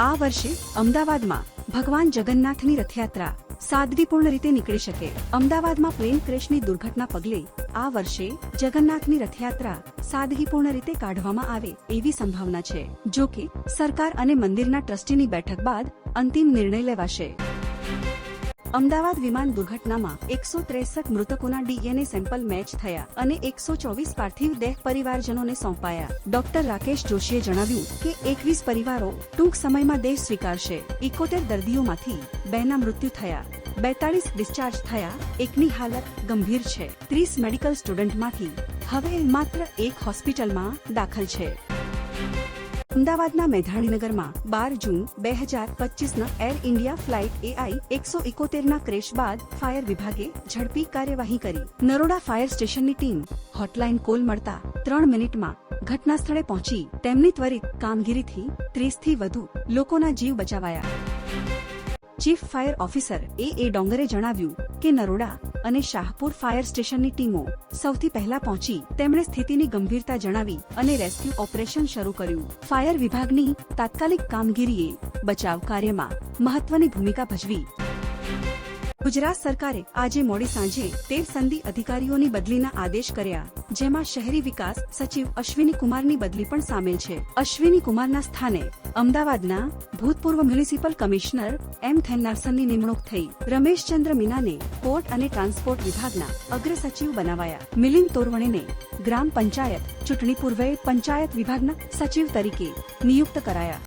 આ વર્ષે અમદાવાદમાં ભગવાન જગન્નાથની રથયાત્રા સાદગીપૂર્ણ રીતે નીકળી શકે. અમદાવાદમાં પ્લેન ક્રેશની દુર્ઘટના પગલે આ વર્ષે જગન્નાથની રથયાત્રા સાદગીપૂર્ણ રીતે કાઢવામાં આવે એવી સંભાવના છે. જો કે સરકાર અને મંદિરના ટ્રસ્ટીની બેઠક બાદ અંતિમ નિર્ણય લેવાશે. અમદાવાદ વિમાન દુર્ઘટનામાં એકસો ત્રેસઠ મૃતકોના ડીએનએ સેમ્પલ મેચ થયા અને એકસો ચોવીસ પાર્થિવ દેહ પરિવારજનોને સોંપાયા. ડોક્ટર રાકેશ જોશીએ જણાવ્યું કે એકવીસ પરિવારો ટૂંક સમયમાં દેહ સ્વીકારશે. ઇકોતેર દર્દીઓમાંથી બેના મૃત્યુ થયા. બેતાળીસ ડિસ્ચાર્જ થયા. એકની હાલત ગંભીર છે. ત્રીસ મેડિકલ સ્ટુડન્ટમાંથી હવે માત્ર એક હોસ્પિટલમાં દાખલ છે. અમદાવાદના મેધાણીનગરમાં બાર જૂન બે હજાર પચીસના એર ઇન્ડિયા ફ્લાઇટ એઆઈ એકસો ઇકોતેરના ક્રેશ બાદ ફાયર વિભાગે ઝડપી કાર્યવાહી કરી. નરોડા ફાયર સ્ટેશનની ટીમ હોટલાઇન કોલ મળતા ત્રણ મિનિટમાં ઘટના સ્થળે પહોંચી. તેમની ત્વરિત કામગીરીથી ત્રીસથી વધુ લોકોના જીવ બચાવાયા. Chief fire officer A A Dongre જણાવ્યું કે નરોડા અને શાહપુર ફાયર સ્ટેશનની ટીમો સૌથી પહેલા પહોંચી તેમણે સ્થિતિની ગંભીરતા જણાવી અને રેસ્ક્યુ ઓપરેશન શરૂ કર્યું. ફાયર વિભાગની તાત્કાલિક કામગીરીએ બચાવ કાર્યમાં મહત્વની ભૂમિકા ભજવી. ગુજરાત સરકારે આજે મોડી સાંજે તેર સંધિ અધિકારીઓની બદલીના આદેશ કર્યા, જેમાં શહેરી વિકાસ સચિવ અશ્વિની કુમારની બદલી પણ સામેલ છે. અશ્વિની કુમારના સ્થાને અમદાવાદના ભૂતપૂર્વ મ્યુનિસિપલ કમિશનર એમ થેન્નારસનની નિમણૂક થઈ. રમેશચંદ્ર મીનાને પોર્ટ અને ટ્રાન્સપોર્ટ વિભાગના અગ્ર સચિવ બનાવાયા. મિલિંદ તોરવણેને ગ્રામ પંચાયત ચૂંટણી પૂર્વે પંચાયત વિભાગના સચિવ તરીકે નિયુક્ત કરાયા.